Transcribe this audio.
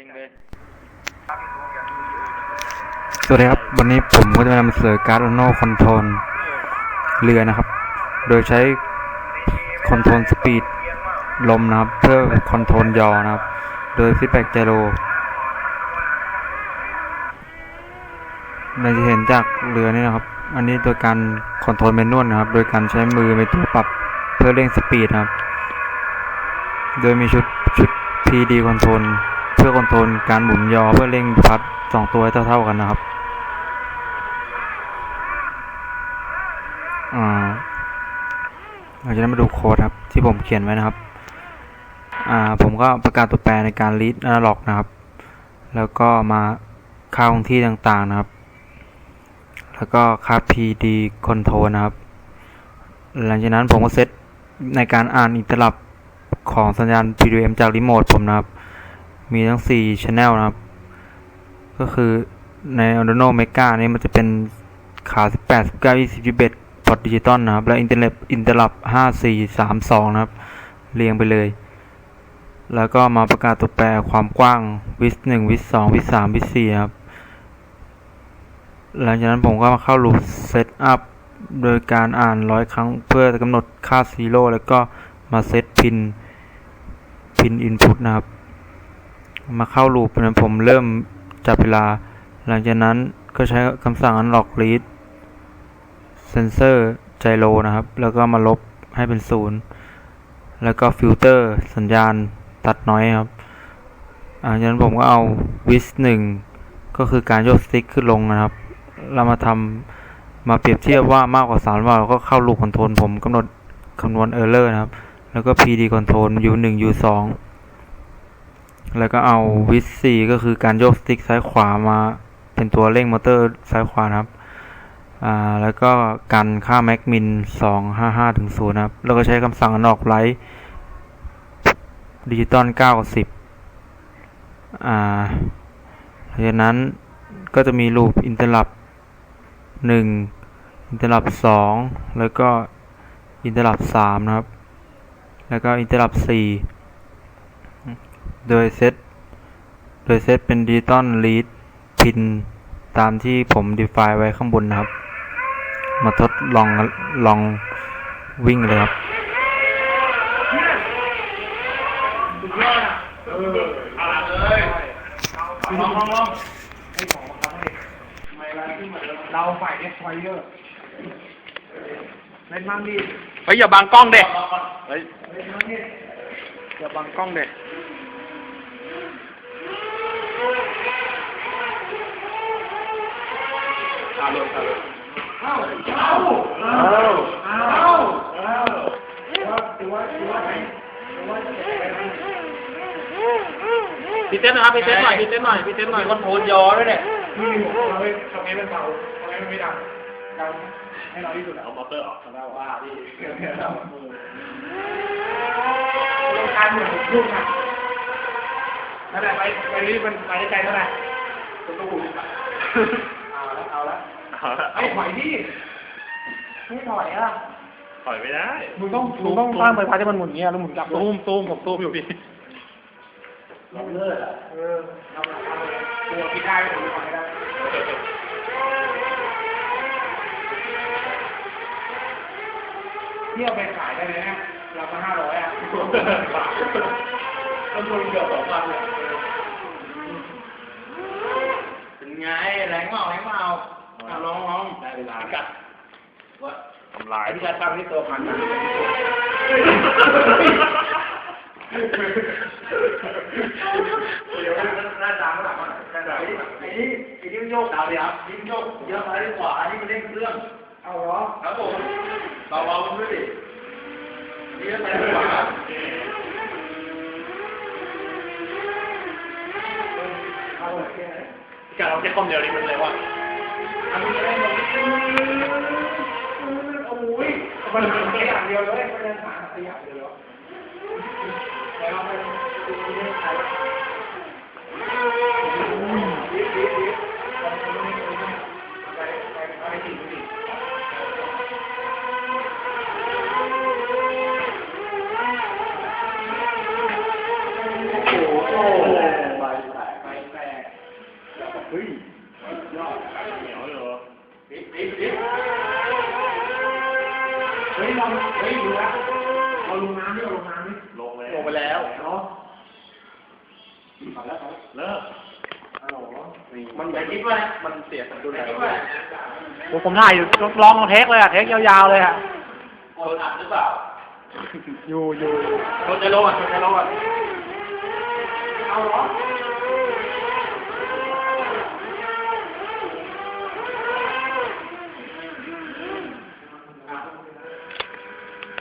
สวัสดีครับ วันนี้ผมก็จะมานำเสนอการ์ดโนคอนโทรลเรือนะครับ โดยใช้คอนโทรลสปีดลมนะครับ เพื่อคอนโทรลยอนะครับ โดยฟีดแบ็กเจโรเราจะเห็นจากเรือนี่นะครับ อันนี้โดยการคอนโทรลเมนวลนะครับ โดยการใช้มือเป็นตัวปรับเพื่อเร่งสปีดนะครับ โดยมีชุดชุด PD Control เพื่อคอนโทรลการหมุนยอเพื่อเร่งพัดสองตัวให้เท่าๆกันนะครับเราจะได้มาดูโค้ดครับที่ผมเขียนไว้นะครับ อ่าผมก็ประกาศตัวแปรในการ read analog นะครับ แล้วก็มาค่าคงที่ต่างๆนะครับ แล้วก็ค่า PD control นะครับ หลังจากนั้นผมก็เซตในการอ่านอินเตอร์ลับของสัญญาณ PWM จากรีโมทผมนะครับ มีทั้ง 4 channel นะครับ ก็คือใน Arduino Mega นี้มันจะเป็นขา 18 19 20 21พอร์ตดิจิตอลนะครับ และอินเทอร์เน็ตอินเตอร์ลับ5 4 3 2 นะครับ เรียงไปเลย แล้วก็มาประกาศตัวแปรความกว้างวิส1วิส2วิส3วิส4ครับ หลังจากนั้นผมก็มาเข้า loop set up โดยการอ่านร้อยครั้งเพื่อกำหนดค่า zero แล้วก็มาเซตพินพิน input นะครับ มาเข้า loop นผมเริ่มจับเวลา หลังจากนั้นก็ใช้คำสั่ง unlock read sensor gyro นะครับ แล้วก็มาลบให้เป็นศูนย์แล้วก็ฟิลเตอร์สัญญาณตัดน้อยครับหลังจากนั้นผมก็เอา vis 1ก็คือการโยกสติ๊กขึ้นลงนะครับ เรามาทำมาเปรียบเทียบว่ามากกว่า3ว่าเราก็เข้าลูปคอนโทรลผมกำหนดคำนวณ error นะครับ แล้วก็ PD control u 1 u 2 แล้วก็เอา vis 4ก็คือการโยกสติ๊กซ้ายขวามาเป็นตัวเร่งมอเตอร์ซ้ายขวานะครับ อ่า แล้วก็กันค่า max min 255ถึง0นะครับ แล้วก็ใช้คำสั่งอนอกไลท์ดิจิตอล9กับ10อ่าหลังจากนั้นก็จะมีลูปอินเตอร์ลับ1อินเตอร์ลับ2แล้วก็อินเตอร์ลับ3นะครับ แล้วก็อินเตอร์ลับ4 โดยเซตโดยเซตเป็นดิจิตอลลีดพินตามที่ผม define ไว้ข้างบนนะครับ มาทดลองลองวิ่งเลยครับลองลองลองให้ของมาทำให้ไม่ไรขึ้นมาเราฝ่ายเอสไฟเออร์เล่นมั่งดิเฮ้ยอย่าบังกล้องเด็เฮ้ยเล่นมั่งดิอย่าบังกล้องเด็ เอาเอาเอาเอาเอาพี่เต้นนะครับพี่เต้นหน่อยพี่เต้นหน่อยพี่เต้นหน่อยคนโทรลยอด้วยเนี่ยที่เราไม่ทำให้มันเบาทำให้มันไม่ดังดังให้น้อยที่สุดเอามอเตอร์ออกทำได้ว่าพี่เนี่ยเราต้องการเหมือนลูกนะนั่นแหละไปไปรีบมันไปได้ใจเท่าไหร่ตัวตู้ ไอ้ถอยดิไม่ถอยอะถอยไม่ได้ มึงต้องมึงต้องสร้างใบพัดให้มันหมุนเงี้ยแล้วหมุนกลับตูมตูมผมตูมอยู่พี่ลองเลิศอะเออทำอะไรตัวคิดได้ผมทำไม่ได้เที่ยวไปขายได้เลยนะเราก็ห้าร้อยอะแล้วตัวเดียวสองพันเลยเป็นไงแรงเมาแรงเมา กัดว่าทำลายไอ้ที่จะทำที่ตัวพันนะเดี๋ยวหน้าตามันหลังมันหน้าตาไอ้นี่ไอ้นี่ไอ้นี่มันโยกดาวเดียวนี่มันโยกเยอะซ้ายขวาอันนี้มันเร่งเครื่อง เอาเหรอครับผมเบาๆมันด้วยดินี่ก็ซ้ายขวาเอาโอเคการเราจะคอมเดียวนี้มันเลยว่าอันนี้ได้ห มดโอ้ยมันเป็นอย่างเดียวเลยมันเป็นหาอย่างเดียวเลยแต่เราไปดูนี่ ยอดเหนียวอยู่ดิบดิบดิบเฮ้ยลองเฮ้ยดูละเราลงน้ำนี่เราลงน้ำนี่ลงเลยลงไปแล้วเนาะเอาแล้วเอาเลิกฮัลโหลมันอย่าคิดว่ามันเสียสมดุลแล้วโอ้ผมถ่ายอยู่ลองลองเทคเลยอะเทคยาวๆเลยอะโอนอัดหรือเปล่าอยู่อยู่ชนจะลงอะชนจะลงอะเอาเหรอ